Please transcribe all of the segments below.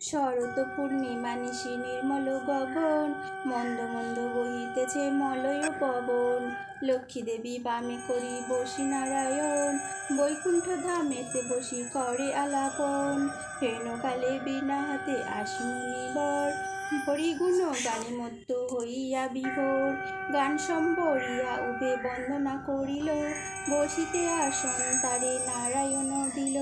শরৎ পূর্ণিমা নিশি নির্মল গগন, মন্দ মন্দ বহিতেছে মলয় পবন। লক্ষ্মী দেবী বামে করি বসি নারায়ণ, বৈকুণ্ঠ ধামেতে বসি করে আলাপন। হেনকালে বিনা হাতে আসি মুনিবর হরিগুণ গানে মত্ত হইয়া বিভোর। গান সম্বরিয়া উভে বন্দনা করিল। বসিতে আসন তারে নারায়ণ দিল।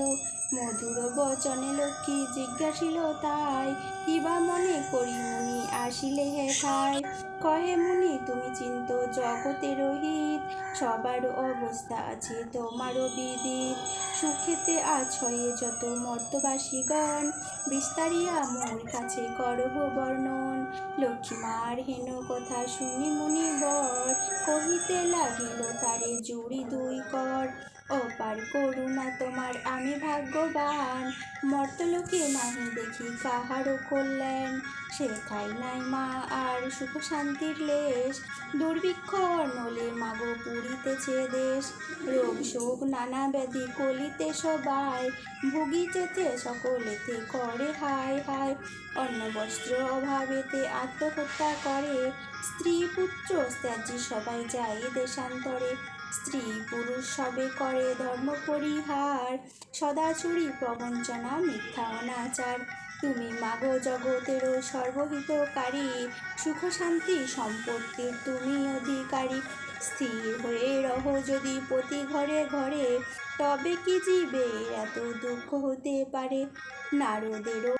মধুর বচনে লক্ষ্মী জিজ্ঞাসিল, তাই কিবা মনে করি মুনি আসিলে হে খায় কহে মুনি, তুমি চিন্ত জগতের হিত সবার অবস্থা আছে। তোমারও বিদিত সুখেতে আছয়ে যত মর্তবাসীগণ, বিস্তারিয়া মোর কাছে করহ বর্ণন। লক্ষ্মীমার হেন কথা শুনি মুনি বর কহিতে লাগিল, তারে জুড়ি দুই কর। অপার করুণা তোমার, আমি ভাগ্যবান। মর্তলোকে নাহি দেখি কাহারও কল্যাণ। সেথায় নাই মা, আর সুখ শান্তির লেশ। দুর্ভিক্ষ নলে মাগো পুরিতেছে দেশ। রোগ শোক নানা ব্যাধি কলিতে সবাই। ভুগিতেছে সকলেতে করে হায় হায়। অন্ন বস্ত্র অভাবেতে আত্মহত্যা করে। স্ত্রী পুত্র ত্যাজি সবাই যায় দেশান্তরে। স্ত্রী পুরুষ সবে করে ধর্ম পরিহার। সদাচুরি প্রবঞ্চনা, মিথ্যা অনাচার। তুমি মাগো জগতেরও সর্বহিতকারী। সুখ শান্তি সম্পত্তির তুমি অধিকারী। স্থির হয়ে রহ যদি প্রতি ঘরে ঘরে। তবে কি জীবে এত দুঃখ হতে পারে? নারদেরও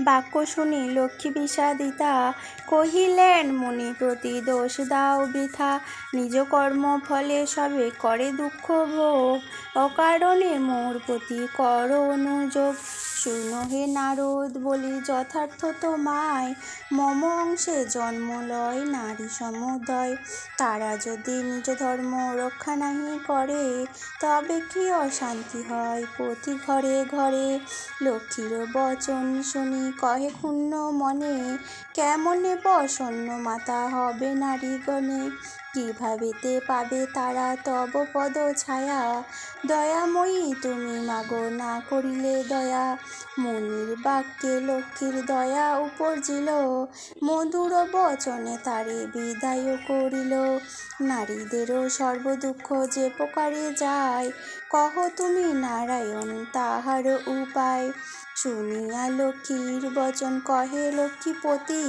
বাক্য শুনি লক্ষ্মী বিষাদিতা কহিলেন মুনি প্রতি দোষ দাও বৃথা। নিজ কর্ম ফলে সবে করে দুঃখ ভোগ। অকারণে মোর প্রতি কর অনুযোগ। শুন হে নারদ, বলি যথার্থ তোমায়। মম অংশে জন্ম লয় নারী সমুদয়। তারা যদি নিজ ধর্ম রক্ষা নাহি করে, তবে কি অশান্তি হয় প্রতি ঘরে ঘরে? লক্ষ্মীর বচন শুনি কহে ক্ষুণ্ণ মনে কেমনে বসন্ন মাতা হবে নারীগণে কিভাবেতে পাবে তারা তব পদ ছায়া। দয়াময়ী, তুমি মাগো, না করিলে দয়া। মুনির বাক্যে লক্ষ্মীর দয়া উপর্জিল। মধুর বচনে তারে বিদায় করিল। নারীদেরও সর্বদুঃখ যে প্রকারে যায়, কহ তুমি নারায়ণ তাহার উপায়। শুনিয়া লক্ষ্মীর বচন কহে লক্ষ্মীপতি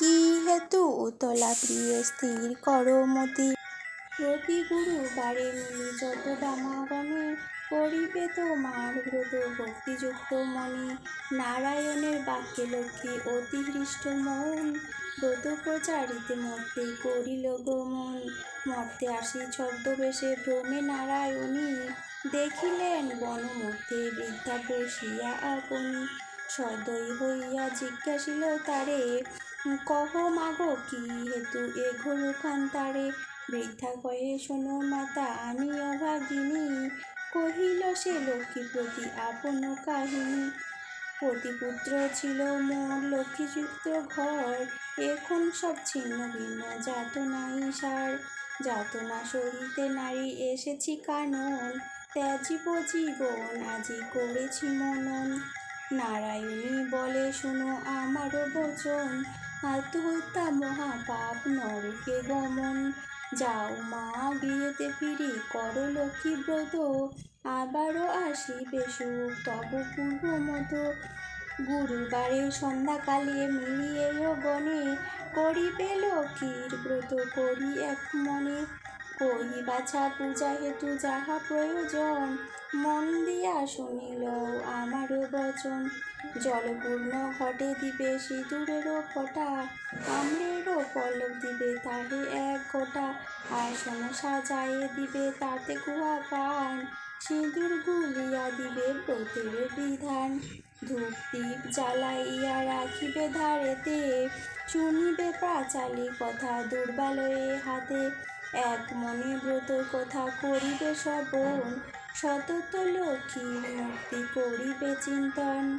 কি হেতু উতলা প্রিয় স্থির করো মতি। প্রতি গুরুবারে মিলি যত দামাগণে করিবে তোমার ব্রত ভক্তিযুক্ত মনে নারায়ণের বাক্যে লক্ষ্মী অতি হৃষ্ট মন, ব্রত প্রচারিতে মর্তে করিল গমন। মর্তে আসি ছদ্মবেশে ভ্রমে নারায়ণী। দেখিলেন বনমধ্যে বৃদ্ধা বসিয়া আপনি। সদয় হইয়া জিজ্ঞাসিল তারে কহ মাগো, কি হেতু এ ঘোরখান তারে বৃদ্ধা কহে শোনো মাতা, আমি অভাগিনী। কহিল সে লক্ষ্মী প্রতি আপন কাহিনী। পতিপুত্র ছিল মোর লক্ষ্মীযুক্ত ঘর এখন সব ছিন্ন ভিন্ন যাতনাই সার যাতনা সহিতে নারী এসেছি কানন। ত্যাজিব জীবন আজি করেছি মনন। নারায়ণী বলে, শুনো আমারও বচন। আত্মহত্যা মহাপাপ নরকে গমন। যাও মা, গৃহেতে ফিরি কর লক্ষ্মী ব্রত, আবারও আসি সুখ, তব পূর্ব মতো গুরুবারে সন্ধ্যাকালে মিলিয়ে গণে করিবে লক্ষ্মীর ব্রত, করি এক মনে। কহি বাছা পূজা হেতু যাহা প্রয়োজন, মন দিয়া শুনিল আমারও বচন। জলপূর্ণ ঘটে দিবে সিঁদুরেরও ফোঁটা আম্রেরও পল্লব দিবে তাহে এক গোটা। আসন সাজায়ে দিবে তাতে গুহা পান সিঁদুর গুলিয়া দিবে ব্রতের বিধান। ধূপ দীপ জ্বালাইয়া রাখিবে ধারেতে, শুনিবে প্রাচালি কথা দুর্বালয়ে হাতে। এক মনে ব্রত কথা করিবে শ্রবণ, সতত লক্ষ্মীর মুক্তি করিবে চিন্তন।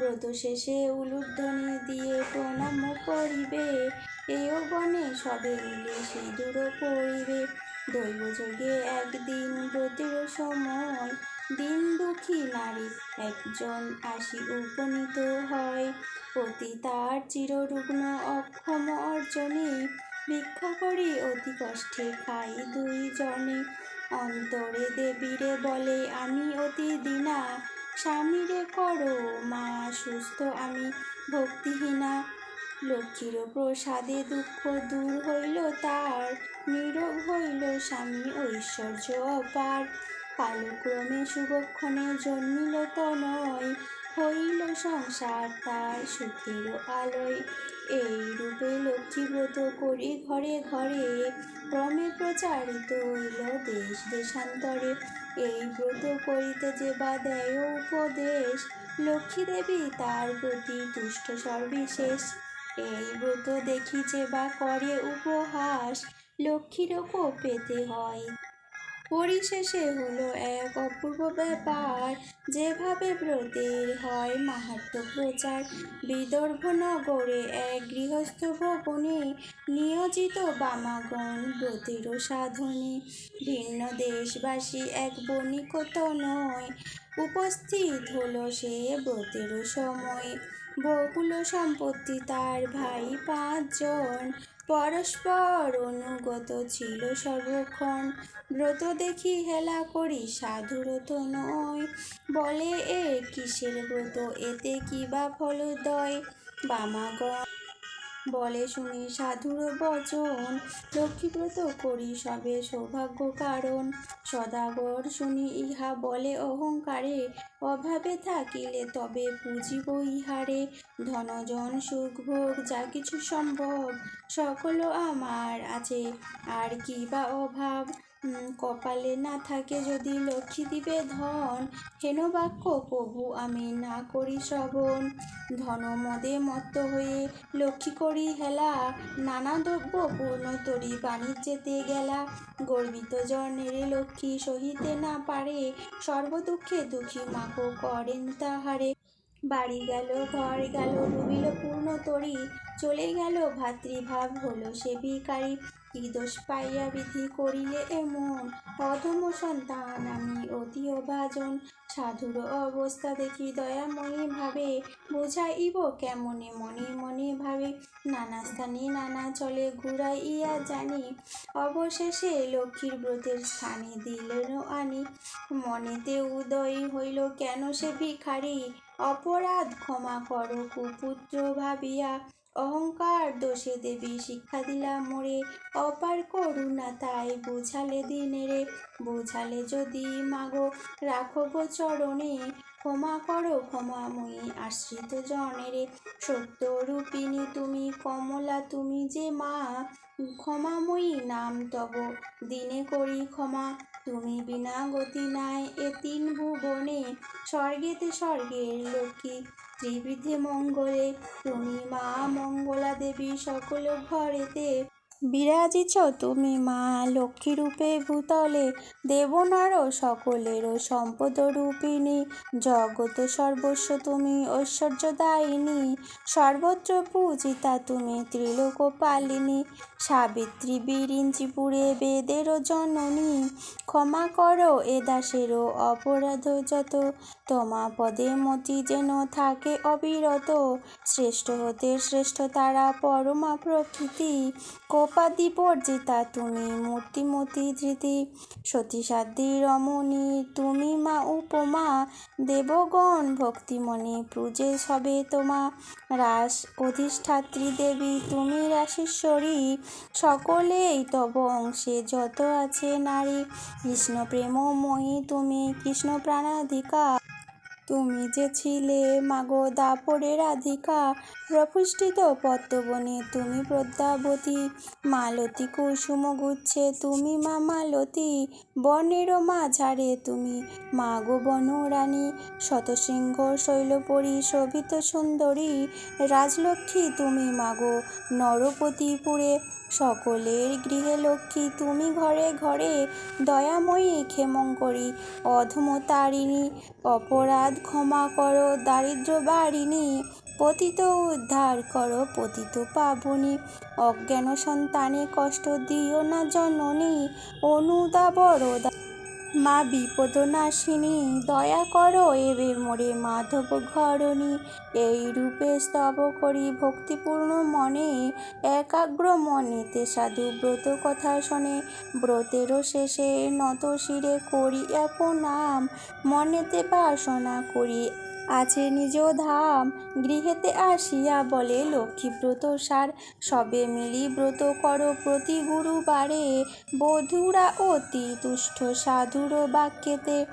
ব্রত শেষে উলুধ্বনি দিয়ে প্রণাম করিবে, এও বনে সবে মিলে সিঁদুর পড়িবে। দৈবযোগে একদিন ব্রতের সময়, দিন দুঃখী নারী একজন আসি উপনীত হয়। অতি তার চিররুগ্ন অক্ষম অর্জনে ভিক্ষা করি অতি কষ্টে খাই। দুইজনে অন্তরে দেবীরে বলে, আমি অতি দিনা, স্বামীরে করো, মা সুস্থ, আমি ভক্তিহীনা। লক্ষ্মীর প্রসাদে দুঃখ দূর হইল তার নীরব হইল স্বামী ঐশ্বর্য অপার। কালক্রমে শুভক্ষণে জন্মিল তনয়, হইল সংসার তার সুখের আলোয়। এই রূপে লক্ষ্মীব্রত করি ঘরে ঘরে। ক্রমে প্রচারিত হইল দেশ দেশান্তরে। এই ব্রত করিতে যে বা দেয় উপদেশ, লক্ষ্মী দেবী তার প্রতি তুষ্ট সর্বিশেষ। এই ব্রত দেখি যে বা করে উপহাস লক্ষ্মীরও পেতে হয়। পরিশেষে হলো এক অপূর্ব ব্যাপার। যেভাবে ব্রতের হয় মাহাত্ম প্রচার, বিদর্ভ নগরে এক গৃহস্থ ভবনে নিয়োজিত বামাগণ ব্রতেরও সাধনে। ভিন্ন দেশবাসী এক বণিকত নয়, উপস্থিত হলো সে ব্রতেরও সময়। বহুল সম্পত্তি তার ভাই পাঁচজন পরস্পর অনুগত ছিল সর্বক্ষণ। ব্রত দেখি হেলা করি সাধুরত নয় বলে, এ কিসের ব্রত? এতে কি বা ফলদয় বামাগণ বলে শুনি সাধুর বচন। লক্ষ্মীব্রত করি সবে সৌভাগ্য কারণ। সদাগর শুনি ইহা বলে অহংকারে। অভাবে থাকিলে তবে পুজিব ইহারে। ধনজন, সুখভোগ যা কিছু সম্ভব, সকল আমার আছে। আর কি বা অভাব? কপালে না থাকে যদি লক্ষ্মী দিবে ধন, হেন বাক্য প্রভু আমি না করি শ্রবণ। ধন মদে মত্ত হয়ে লক্ষ্মী করি হেলা, নানা দ্রব্য পূর্ণ তরি বাণিজ্যেতে গেলা। গর্বিত জনের লক্ষ্মী সহিতে না পারে, সর্বদুঃখে দুঃখী মাকো করেন তাহারে। বাড়ি গেল, ঘর গেল ডুবিল পূর্ণ তরি। চলে গেল, ভাতৃভাব হলো সে ভিকারি কি দোষ পাইয়া বিধি করিলে এমন। অধম সন্তান, আমি অতি অভাজন। সাধুর অবস্থা দেখি দয়াময়ী ভাবে। বুঝাইব কেমনে মনে মনে ভাবে। নানা স্থানে নানা চলে ঘুরাইয়া জানি। অবশেষে লক্ষ্মীর ব্রতের স্থানে দিলেন আনি। মনেতে উদয় হইল, কেন সে ভিখারি? অপরাধ ক্ষমা করো, কুপুত্র ভাবিয়া। অহংকার দোষে দেবী শিক্ষা দিলা মোরে। অপার করুণা তাই বুঝালে দিনেরে বুঝালে যদি মাগো, রাখো গো চরণে। ক্ষমা করো, ক্ষমাময়ী আশ্রিত জনেরে সত্য রূপিণী তুমি, কমলা তুমি যে মা, ক্ষমাময়ী নাম তব। দিনে করি ক্ষমা তুমি বিনা গতি নাই এ তিন ভুবনে, স্বর্গেতে স্বর্গের লক্ষ্মী। ত্রিবিধে মঙ্গলে, তুমি মা মঙ্গলা দেবী সকল ঘরেতে। বিরাজিছ তুমি মা লক্ষ্মী রূপে ভূতলে দেবনর সকলেরও সম্পদ রূপিণী। জগত সর্বস্ব তুমি ঐশ্বর্যদায়িনী সর্বত্র পূজিতা তুমি ত্রিলোক পালিনী সাবিত্রী বিরিঞ্চিপুরে বেদেরও জননী। ক্ষমা করো এ দাসেরও অপরাধ যত তোমা পদে মতি যেন থাকে অবিরত। শ্রেষ্ঠ হতে শ্রেষ্ঠ তারা পরমা প্রকৃতি। কোপাদি বর্জিতা, তুমি মূর্তিমতি ধৃতি। সতীসাধ্যী রমণী, তুমি মা উপমা। দেবগণ ভক্তিমণি পূজে সবে তোমা। রাস অধিষ্ঠাত্রী দেবী, তুমি রাসেশ্বরী। সকলেই তব অংশে যত আছে নারী। কৃষ্ণ প্রেমময়ী তুমি কৃষ্ণ প্রাণাধিকা তুমি যে ছিলে মাগো দাপরে রাধিকা প্রপুষ্টিত পদ্মবনে তুমি পদ্মাবতী মালতী কুসুম গুচ্ছে তুমি মা মালতী বনেরও মাঝারে তুমি মাগো বনরানী, শতশৃঙ্গ শৈলপরী শোভিত সুন্দরী, রাজলক্ষ্মী তুমি মাগো নরপতিপুরে সকলের গৃহে লক্ষ্মী, তুমি ঘরে ঘরে দয়াময়ী ক্ষেমঙ্করী অধমতারিণী অপরাধ ক্ষমা করো দারিদ্র বারিণী, পতিত উদ্ধার করো পতিত পাবনী, অজ্ঞান সন্তানে কষ্ট দিও না জননী, অনুদা বড়দা মা বিপদনাশিনী, দয়া করো এবে মোরে মাধব ঘরণী। এই রূপে স্তব করি ভক্তিপূর্ণ মনে, একাগ্র মনেতে সাধু ব্রত কথা শোনে। ব্রতেরও শেষে নত শিরে করি নাম মনেতে বাসনা করি আছে নিজ ধাম। গৃহেতে আসিয়া বলে, লক্ষ্মী ব্রত সার। সবে মিলি ব্রত কর প্রতি গুরুবারে। বধুরা অতি তুষ্ট সাধুর বাক্যেতে।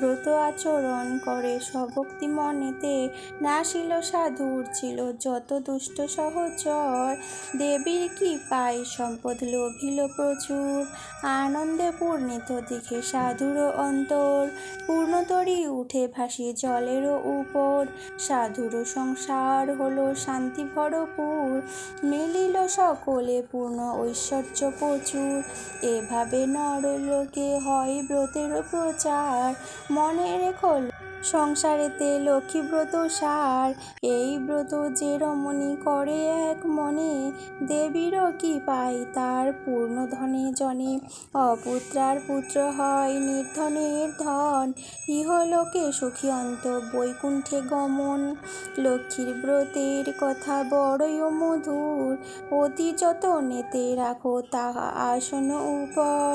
ব্রত আচরণ করে। সভক্তি মনেতে নাশিল সাধুর, ছিল যত দুষ্ট সহচর। দেবীর কি পাই সম্পদ লোভিল প্রচুর। আনন্দে পূর্ণিত দেখে সাধুর অন্তর। পূর্ণতরী উঠে ভাসি জলেরও উপর। সাধুর সংসার হলো শান্তি ভরপুর। মিলিল সকলে পূর্ণ ঐশ্বর্য প্রচুর। এভাবে নরলোকে হয় ব্রতের প্রচার। মনে রেখো সংসারেতে লক্ষ্মীব্রত সার, এই ব্রত যে রমণী করে এক মনে, দেবীরও কি পাই তার পূর্ণ ধনে জনে। অপুত্রার পুত্র হয় নির্ধনের ধন, ইহলোকে সুখী অন্ত বৈকুণ্ঠে গমন। লক্ষ্মীর ব্রতের কথা বড়ই মধুর, অতি যতনেতে রাখো তাহা আসন উপর।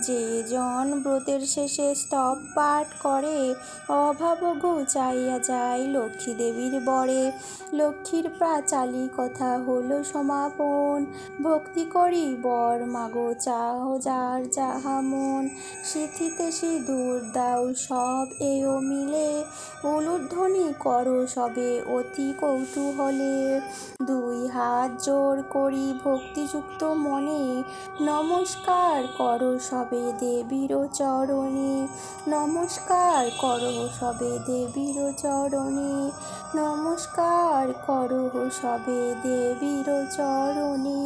যে জন ব্রতের শেষে স্তব পাঠ করে, অভাব ঘুচাইয়া যায় লক্ষ্মী দেবীর বরে। লক্ষ্মীর প্রাচালী কথা হলো সমাপন। ভক্তি করি বর মাগো চাহ যার যাহা মন। সিথিতে সিঁদুর দাও সব এও মিলে। উলুধ্বনি করো সবে অতি কৌতূহলে। দুই হাত জোর করি ভক্তিযুক্ত মনে। নমস্কার করো সবে দেবীর চরণে। নমস্কার করো সবে দেবীর চরণে নমস্কার করো সবে দেবীর চরণে।